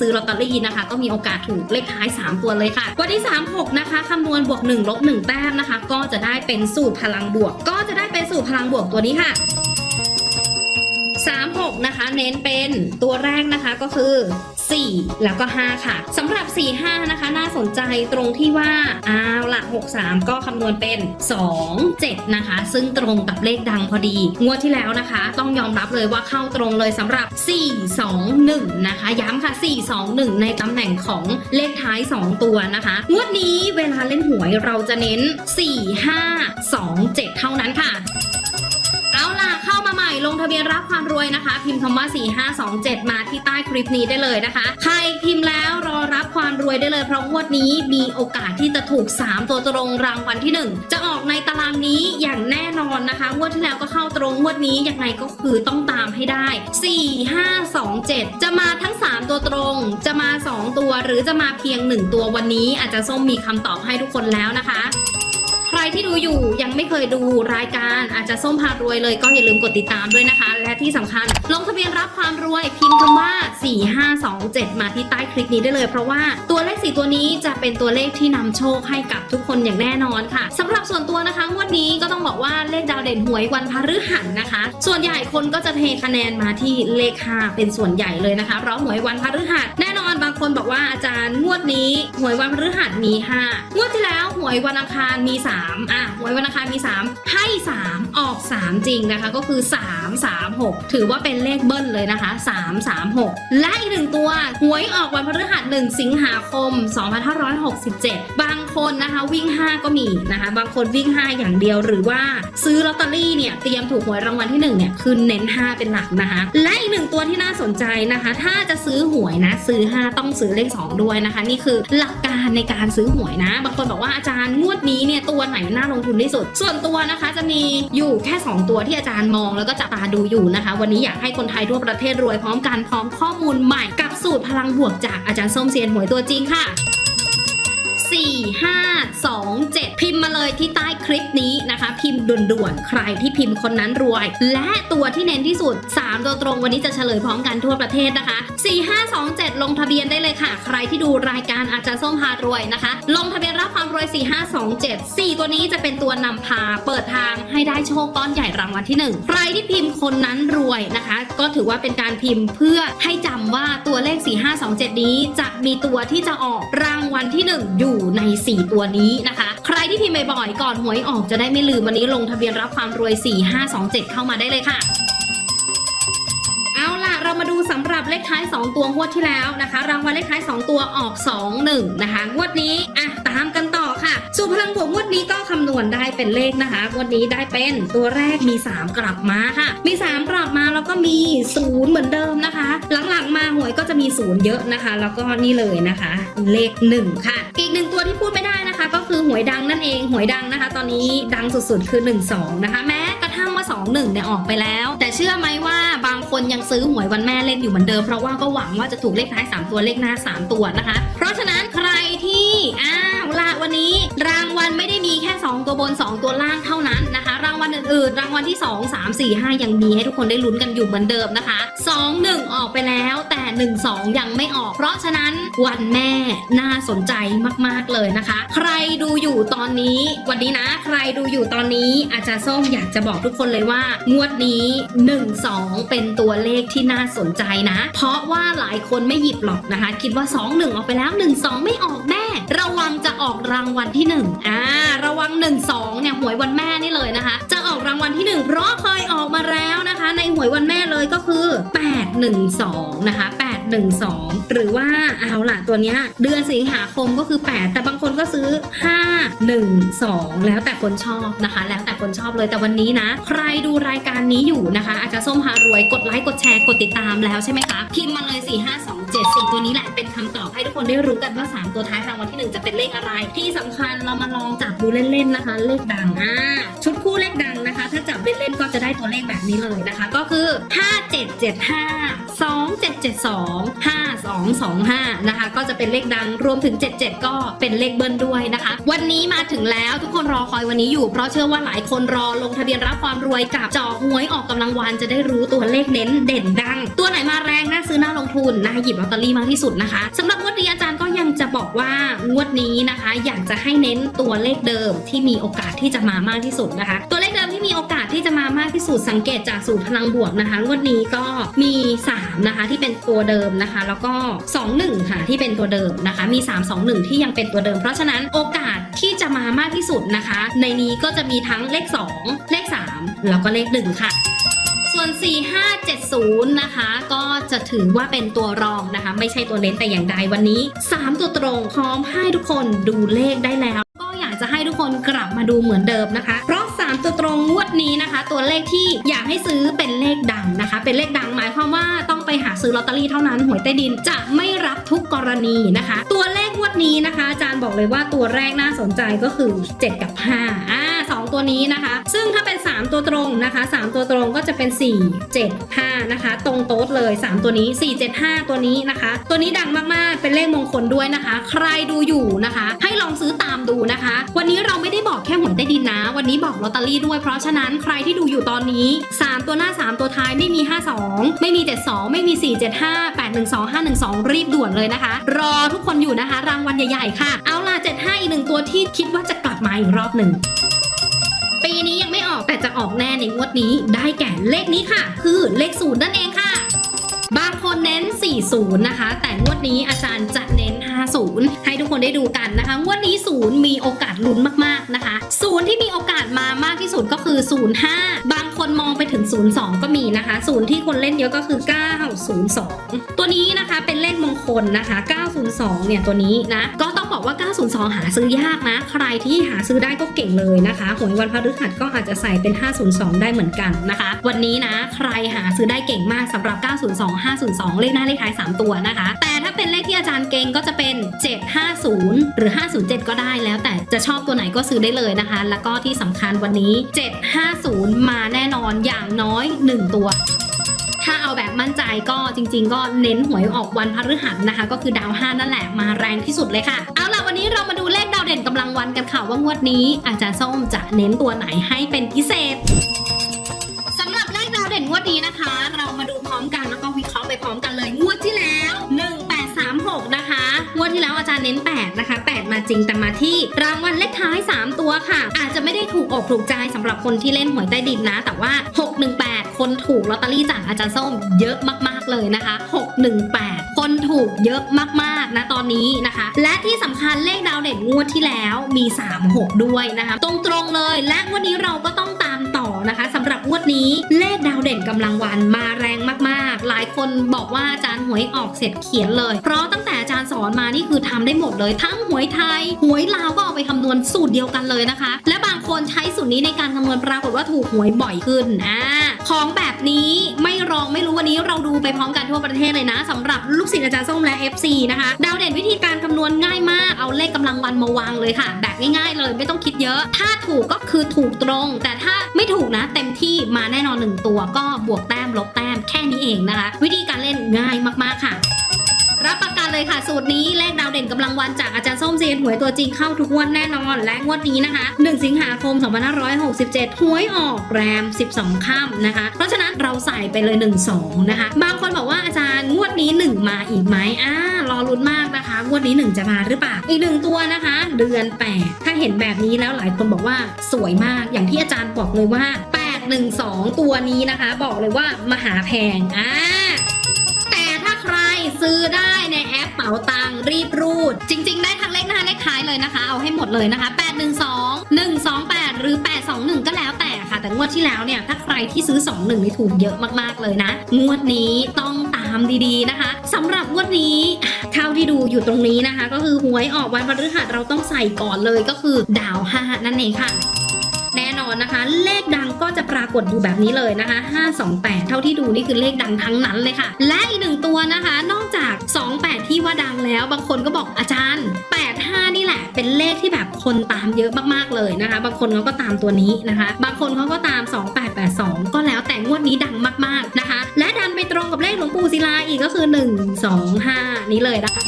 ซื้อลอตเตอรี่นะคะ ก็มีโอกาสถูกเลขท้าย 3 ตัวเลยค่ะ วันที่ 36 นะคะคำนวณบวก1ลบ1แต้มนะคะ ก็จะได้เป็นสูตรพลังบวก ก็จะได้เป็นสูตรพลังบวกตัวนี้ค่ะ36 นะคะ เน้นเป็นตัวแรกนะคะก็คือ 4 แล้วก็ 5 ค่ะสำหรับ 4 5 นะคะ น่าสนใจตรงที่ว่าอ้าวละ63 ก็คำนวณเป็น 2 7 นะคะ ซึ่งตรงกับเลขดังพอดี งวดที่แล้วนะคะ ต้องยอมรับเลยว่าเข้าตรงเลยสำหรับ 4 2 1 นะคะ ย้ำค่ะ 4 2 1 ในตำแหน่งของเลขท้าย 2 ตัวนะคะ งวดนี้เวลาเล่นหวยเราจะเน้น 4 5 2 7 เท่านั้นค่ะ เอาล่ะเข้ามาใหม่ลงทะเบียนรับความรวยนะคะ พิมพ์คำว่า 4527 มาที่ใต้คลิปนี้ได้เลยนะคะ ใครพิมพ์แล้วรอรับความรวยได้เลยเพราะงวดนี้มีโอกาสที่จะถูก 3 ตัวตรงรางวัลที่ 1 จะออกในตารางนี้อย่างแน่นอนนะคะงวดที่แล้วก็เข้าตรงงวดนี้ยังไงก็คือต้องตามให้ได้ 4 5 2 7 จะมาทั้ง 3 ตัวตรง จะมา 2 ตัวหรือจะมาเพียง 1 ตัววันนี้อาจจะส้มมีคำตอบให้ทุกคนแล้วนะคะ ที่ดูอยู่ยังไม่เคยดูรายการอาจจะส้มพารวยเลยก็อย่าลืมกดติดตามด้วยนะคะ และที่สำคัญ ลงทะเบียนรับความรวยพิมพ์คำว่า 4527 มาที่ใต้คลิปนี้ได้เลย เพราะว่าตัวเลข4ตัวนี้จะเป็นตัวเลขที่นำโชคให้กับทุกคนอย่างแน่นอนค่ะสำหรับส่วนตัวนะคะงวดนี้ก็ต้องบอกว่าเลขดาวเด่นหวยวันพฤหัสนะคะ ส่วนใหญ่คนก็จะเทคะแนนมาที่เลข5เป็นส่วนใหญ่เลยนะคะเพราะหวยวันพฤหัสแน่นอนบางคนบอกว่าอาจารย์งวดนี้หวยวันพฤหัสมี5งวดที่แล้วหวยวันอังคารมี 3 อะหวยวันอังคารมี 3 ให้ 3 ออก 3 จริงนะคะ ก็คือ 3 3 6 ถือว่าเป็นเลขเบิ้ลเลยนะคะ 3 3 6 และอีกหนึ่งตัวหวยออกวันพฤหัส 1 สิงหาคม 2567 บางคนนะคะวิ่ง 5 ก็มีนะคะ บางคนวิ่ง 5 อย่างเดียวหรือว่าซื้อลอตเตอรี่เนี่ยเตรียมถูกหวยรางวัลที่1เนี่ยคือเน้น 5 เป็นหลักนะคะ และอีกหนึ่งตัวที่น่าสนใจนะคะ ถ้าจะซื้อหวยนะซื้อ 5ต้องซื้อเลข 2 ด้วยนะคะ นี่คือหลักการในการซื้อหวยนะ บางคนบอกว่าอาจารย์งวดนี้เนี่ยตัวไหนน่าลงทุนที่สุด ส่วนตัวนะคะจะมีอยู่แค่ 2 ตัวที่อาจารย์มองแล้วก็จับตาดูอยู่นะคะ วันนี้อยากให้คนไทยทั่วประเทศรวยพร้อมกันพร้อมข้อมูลใหม่กับสูตรพลังบวกจากอาจารย์ส้มเซียนหวยตัวจริงค่ะ 4 5 2 7 พิมพ์มาเลยที่ใต้คลิปนี้นะคะ พิมพ์ด่วนๆ ใครที่พิมพ์คนนั้นรวย และตัวที่เน้นที่สุด 3 ตัวตรงวันนี้จะเฉลยพร้อมกันทั่วประเทศนะคะ 4 5 2 7 ลงทะเบียนได้เลยค่ะ ใครที่ดูรายการอาจารย์ส้มพารวยนะคะ ลงทะเบียนรับความรวย 4 5 2 7 4 ตัวนี้จะเป็นตัวนำพาเปิดทางให้ได้โชคก้อนใหญ่รางวัลที่ 1 ใครที่พิมพ์คนนั้นรวยนะคะ ก็ถือว่าเป็นการพิมพ์เพื่อให้จำว่าตัวเลข 4 5 2 7 นี้จะมีตัวที่จะออกรางวัลที่ 1 อยู่ใน 4 ตัวนี้นะคะ ใครที่พิมพ์บ่อยๆก่อนหวยออกจะได้ไม่ลืมวันนี้ลงทะเบียนรับความรวย 4 5 2 7 เข้ามาได้เลยค่ะเอาล่ะเรามาดูสำหรับเลขท้าย 2 ตัวงวดที่แล้วนะคะ รางวัลเลขท้าย 2 ตัวออก 2 1 นะคะงวดนี้อะตามกันต่อ ค่ะ สู่พลังบวกงวดนี้ก็คำนวณได้เป็นเลขนะคะงวดนี้ได้เป็นตัวแรกมี 3 กลับมาค่ะ มี 3 กลับมาแล้วก็มี 0 เหมือนเดิมนะคะ หลังๆมาหวยก็จะมี 0 เยอะนะคะ แล้วก็นี่เลยนะคะ เลข 1 ค่ะ อีกหนึ่งตัวที่พูดไม่ได้นะคะ ก็คือหวยดังนั่นเองหวยดังนะคะ ตอนนี้ดังสุดๆ คือ 1 2 นะคะ แม้กระทั่งว่า2 1เนี่ยออกไปแล้ว แต่เชื่อไหมว่าบางคนยังซื้อหวยวันแม่เล่นอยู่เหมือนเดิมเพราะว่าก็หวังว่าจะถูกเลขท้าย 3 ตัวเลขหน้า 3 ตัวนะคะ เพราะฉะนั้นใครที่อ้า ละวันนี้ รางวัลไม่ได้มีแค่ 2 ตัวบน 2 ตัวล่างเท่านั้นนะคะ รางวัลอื่นๆ รางวัลที่ 2 3 4 5 ยังมีให้ทุกคนได้ลุ้นกันอยู่เหมือนเดิมนะคะ 2 1 ออกไปแล้ว แต่ 1 2 ยังไม่ออก เพราะฉะนั้นวันแม่น่าสนใจมากๆเลยนะคะ ใครดูอยู่ตอนนี้วันนี้นะ ใครดูอยู่ตอนนี้อาจารย์ส้มอยากจะบอกทุกคนเลยว่างวดนี้ 1 2 เป็นตัวเลขที่น่าสนใจนะ เพราะว่าหลายคนไม่หยิบหรอกนะคะ คิดว่า 2 1 ออกไปแล้ว 1 2 ไม่ออกแม ระวังจะออกรางวัลที่1อ่าระวัง 1 2เนี่ยหวยวันแม่นี่เลยนะคะ จะออกรางวัลที่ 1 เพราะเคยออกมาแล้วนะคะ ในหวยวัน 812 นะคะ 812 หรือว่าเอาล่ะตัวเนี้ยเดือนสิงหาคมก็คือ 8 แต่บางคนก็ซื้อ 512 แล้วแต่คนชอบนะคะ แล้วแต่คนชอบเลยแต่วันนี้นะ ใครดูรายการนี้อยู่นะคะ อาจจะส้มพารวยกดไลค์กดแชร์กดติดตามแล้วใช่ไหมคะ พิมพ์มาเลย 4 5 2 7 4 ตัวนี้แหละเป็นคำตอบให้ทุกคนได้รู้กันว่า 3 ตัวท้ายรางวัลที่ 1 จะเป็นเลขอะไร ที่สำคัญเรามาลองจับดูเล่นๆนะคะ เลขดังอ่าชุดคู่เลขดังนะคะ ถ้าจับเล่นๆก็จะ ได้ตัวเลขแบบนี้เลยนะคะ ก็คือ 5775 2772 5225 นะคะ ก็จะเป็นเลขดังรวมถึง 77 ก็เป็นเลขเบิ้ลด้วยนะคะ วันนี้มาถึงแล้วทุกคนรอคอยวันนี้อยู่ เพราะเชื่อว่าหลายคนรอลงทะเบียนรับความรวยกับจอหวยออกกำลังวันจะได้รู้ตัวเลขเน้นเด่นดัง ตัวไหนมาแรงน่าซื้อน่าลงทุนน่าหยิบลอตเตอรี่มากที่สุดนะคะสำหรับงวดนี้อาจารย์ก็ยังจะบอกว่างวดนี้นะคะ อยากจะให้เน้นตัวเลขเดิมที่มีโอกาสที่จะมามากที่สุดนะคะ ตัวเลข มีโอกาสที่จะมามากที่สุดสังเกตจากสูตรพลังบวกนะคะงวดนี้ก็มี 3 นะคะที่เป็นตัวเดิมนะคะ แล้วก็ 21 ค่ะที่เป็นตัวเดิมนะคะ มี 3 2 1 ที่ยังเป็นตัวเดิม เพราะฉะนั้นโอกาสที่จะมามากที่สุดนะคะ ในนี้ก็จะมีทั้งเลข 2 เลข 3 แล้วก็เลข 1 ค่ะส่วน 4570 นะคะ ก็จะถือว่าเป็นตัวรองนะคะ ไม่ใช่ตัวเน้นแต่อย่างใดวันนี้ 3 ตัวตรงพร้อมให้ทุกคนดูเลขได้แล้ว ก็อยากจะให้ทุกคนกลับมาดูเหมือนเดิมนะคะ ตัวตรงงวดนี้นะคะ ตัวเลขที่อยากให้ซื้อเป็นเลขดังนะคะ เป็นเลขดังหมายความว่าต้องไปหาซื้อลอตเตอรี่เท่านั้นหวยใต้ดินจะไม่รับทุกกรณีนะคะ ตัวเลขงวดนี้นะคะ อาจารย์บอกเลยว่าตัวแรกน่าสนใจก็คือ 7 กับ5อ่า สองตัวนี้นะคะ ซึ่งถ้าเป็น 3 ตัวตรงนะคะ 3 ตัวตรงก็จะเป็น 4 7 5 นะคะ ตรงโต๊ดเลย 3 ตัวนี้ 4 7 5 ตัวนี้นะคะ ตัวนี้ดังมากๆ เป็นเลขมงคลด้วยนะคะ ใครดูอยู่นะคะ ให้ลองซื้อตามดูนะคะ วันนี้เราไม่ได้บอกแค่หวยใต้ดินนะ วันนี้บอกลอตเตอรี่ด้วย เพราะฉะนั้นใครที่ดูอยู่ตอนนี้ 3 ตัวหน้า 3 ตัวท้ายไม่มี 52 ไม่มี 72 ไม่มี 475 812 512 รีบด่วนเลยนะคะ รอทุกคนอยู่นะคะ รางวัลใหญ่ๆค่ะ เอาล่ะ75 อีกหนึ่งตัวที่คิดว่าจะกลับมาอีกรอบหนึ่ง ยังไม่ออกจะออกแน่ในงวดนี้ได้แก่เลขนี้ค่ะ คือเลขศูนย์นั่นเองค่ะบางคนเน้น 40 นะคะ แต่งวดนี้อาจารย์จะเน้น 50 ให้ทุกคนได้ดูกันนะคะ งวดนี้0มีโอกาสลุ้นมากๆนะคะ0ที่มีโอกาสมามากที่สุดก็คือ 05 บางคนมองไปถึง 02 ก็มีนะคะ0ที่คนเล่นเยอะก็คือ 902 ตัวนี้นะคะเป็นเลขมงคลนะคะ 902 เนี่ยตัวนี้นะ ก็ต บอกว่า 902 หาซื้อยากนะ ใครที่หาซื้อได้ก็เก่งเลยนะคะหวยวันพฤหัสก็อาจจะใส่เป็น 502 ได้เหมือนกันนะคะ วันนี้นะ ใครหาซื้อได้เก่งมากสำหรับ 902 502 เลขหน้าเลขท้าย 3 ตัวนะคะ แต่ถ้าเป็นเลขที่อาจารย์เก่งก็จะเป็น 750 หรือ 507 ก็ได้แล้ว แต่จะชอบตัวไหนก็ซื้อได้เลยนะคะ แล้วก็ที่สำคัญวันนี้ 750 มาแน่นอนอย่างน้อย 1 ตัวถ้าเอาแบบมั่นใจก็จริง ๆ ก็เน้นหวยออกวันพฤหัสนะคะ ก็คือดาว 5 นั่นแหละมาแรงที่สุดเลยค่ะ นี้เรามาดูเลขดาวเด่นกำลังวันกันค่ะว่างวดนี้ อาจารย์ส้มจะเน้นตัวไหนให้เป็นพิเศษสำหรับเลขดาวเด่นงวดนี้นะคะ เรามาดูพร้อมกันแล้วก็วิเคราะห์ไปพร้อมกันเลยงวดที่แล้ว 1836 นะคะงวดที่แล้วอาจารย์เน้น 8 นะคะ จริงแต่มาที่รางวัลเลขท้าย 3 ตัวค่ะ อาจจะไม่ได้ถูกอกถูกใจสำหรับคนที่เล่นหวยใต้ดินนะ แต่ว่า 618 คนถูกลอตเตอรี่จากอาจารย์ส้มเยอะมากๆเลยนะคะ 618 คนถูกเยอะมากๆนะตอนนี้นะคะ และที่สำคัญเลขดาวเด่นงวดที่แล้วมี 36 ด้วยนะคะ ตรงๆเลยและวันนี้เราก็ต้อง นะคะสำหรับงวดนี้เลขดาวเด่นกำลังวันมาแรงมากๆ หลายคนบอกว่าอาจารย์หวยออกเสร็จเขียนเลย เพราะตั้งแต่อาจารย์สอนมานี่คือทำได้หมดเลย ทั้งหวยไทย หวยลาวก็เอาไปคำนวณสูตรเดียวกันเลยนะคะ และ คนใช้สูตรนี้ในการคำนวณปรากฏว่าถูกหวยบ่อยขึ้นอ่าของแบบนี้ไม่รองไม่รู้วันนี้เราดูไปพร้อมกันทั่วประเทศเลยนะสำหรับลูกศิษย์อาจารย์ส้มและ FC นะคะดาวเด่นวิธีการคำนวณง่ายมากเอาเลขกำลังวันมาวางเลยค่ะ แบบง่ายๆ เลยไม่ต้องคิดเยอะ ถ้าถูกก็คือถูกตรง แต่ถ้าไม่ถูกนะ เต็มที่มาแน่นอนหนึ่งตัวก็บวกแต้มลบแต้มแค่นี้เองนะคะ วิธี เลยค่ะ สูตรนี้เลขดาวเด่นกำลังวันจากอาจารย์ส้มเซียนหวยตัวจริงเข้าทุกงวดแน่นอนและงวดนี้นะคะ 1 สิงหาคม 2567 หวยออกแรม 12 ค่ำนะคะ เพราะฉะนั้นเราใส่ไปเลย 1 2 นะคะ บางคนบอกว่าอาจารย์งวดนี้ 1 มาอีกไหมอ่ารอลุ้นมากนะคะ งวดนี้ 1 จะมาหรือเปล่า อีกหนึ่งตัวนะคะ เดือน 8 ถ้าเห็นแบบนี้แล้วหลายคนบอกว่าสวยมากอย่างที่อาจารย์บอกเลยว่า 812 ตัวนี้นะคะ บอกเลยว่ามหาแพงอ่าแต่ถ้าใครซื้อได้ใน เป๋าตังรีบรูด จริง ๆ ได้ทั้งเลขหน้าเลขท้ายเลยนะคะ เอาให้หมดเลยนะคะ 812 128 หรือ 821 ก็แล้วแต่ค่ะ แต่งวดที่แล้วเนี่ยถ้าใครที่ซื้อ 21นี่ถูกเยอะมากๆเลยนะ งวดนี้ต้องตามดีๆนะคะสำหรับงวดนี้เท่าที่ดูอยู่ตรงนี้นะคะ ก็คือหวยออกวันพฤหัสเราต้องใส่ก่อนเลยก็คือดาว5นั่นเองค่ะ อนนะคะ เลขดังก็จะปรากฏอยู่แบบนี้เลยนะคะ 528 เท่าที่ดูนี่คือเลขดังทั้งนั้นเลยค่ะ และอีกหนึ่งตัวนะคะ นอกจาก 28 ที่ว่าดังแล้ว บางคนก็บอกอาจารย์ 85 นี่แหละ เป็นเลขที่แบบคนตามเยอะมากๆเลยนะคะ บางคนเขาก็ตามตัวนี้นะคะ บางคนเขาก็ตาม 2882 ก็แล้วแต่งวดนี้ดังมากๆนะคะ และดันไปตรงกับเลขหลวงปู่ศิลาอีกก็คือ 1 2 5 นี้เลยนะคะ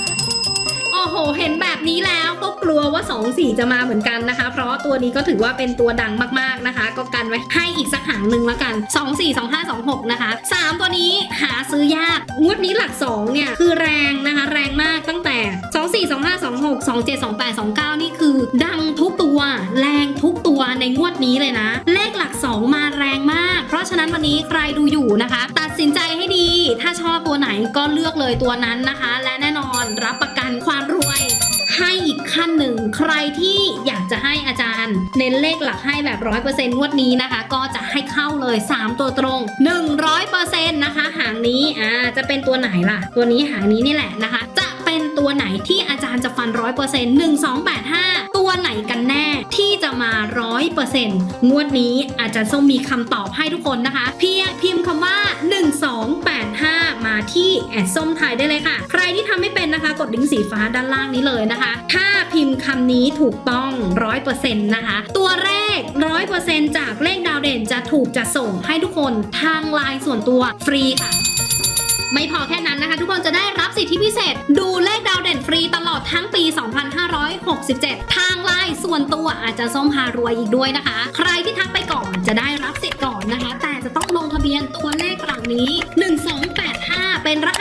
เห็นแบบนี้แล้วก็กลัวว่า2 4จะมาเหมือนกันนะคะ เพราะตัวนี้ก็ถือว่าเป็นตัวดังมากๆนะคะ ก็กันไว้ให้อีกสักหางหนึ่งล้วกัน 2 4 2 5 2 6 นะคะ 3 ตัวนี้หาซื้อยากงวดนี้หลัก 2 เนี่ย คือแรงนะคะ แรงมากตั้งแต่ 2 4 2 5 2 6 2 7 2 8 2 9 นี่คือดังทุกตัว แรงทุกตัวในงวดนี้เลยนะ เลขหลัก 2 มาแรงมาก เพราะฉะนั้นวันนี้ใครดูอยู่นะคะ ตัดสินใจให้ดี ถ้าชอบตัวไหนก็เลือกเลยตัวนั้นนะคะ และแน่นอนรับประกันความรวยให้อีกขั้นหนึ่งใครที่อยากจะให้อาจารย์ เน้นเลขหลักให้แบบ100%งวดนี้นะคะ ก็จะให้เข้าเลย 3 ตัวตรง100%นะคะ หางนี้อ่าจะเป็นตัวไหนล่ะ ตัวนี้หางนี้นี่แหละนะคะ จะ เป็นตัวไหนที่อาจารย์จะฟัน100% 1 2 8 5ตัวไหนกันแน่ที่จะมา100%งวดนี้อาจารย์ส้มมีคำตอบให้ทุกคนนะคะ เพียงพิมพ์คำว่า 1285 มาที่แอดส้มไทยได้เลยค่ะ ใครที่ทำไม่เป็นนะคะ กดลิงก์สีฟ้าด้านล่างนี้เลยนะคะ ถ้าพิมพ์คำนี้ถูกต้อง100%นต์นะคะ ตัวแรก100%จากเลขดาวเด่นจะถูกจะส่งให้ทุกคนทางไลน์ส่วนตัวฟรีค่ะ ไม่พอแค่นั้นนะคะ ทุกคนจะได้รับสิทธิพิเศษ ดูเลขดาวเด่นฟรีตลอดทั้งปี 2567 ทางไลน์ส่วนตัวอาจจะส้มพารวยอีกด้วยนะคะ ใครที่ทักไปก่อนจะได้รับสิทธิ์ก่อนนะคะ แต่จะต้องลงทะเบียนตัวเลขหลังนี้ 1285 เป็นรหัส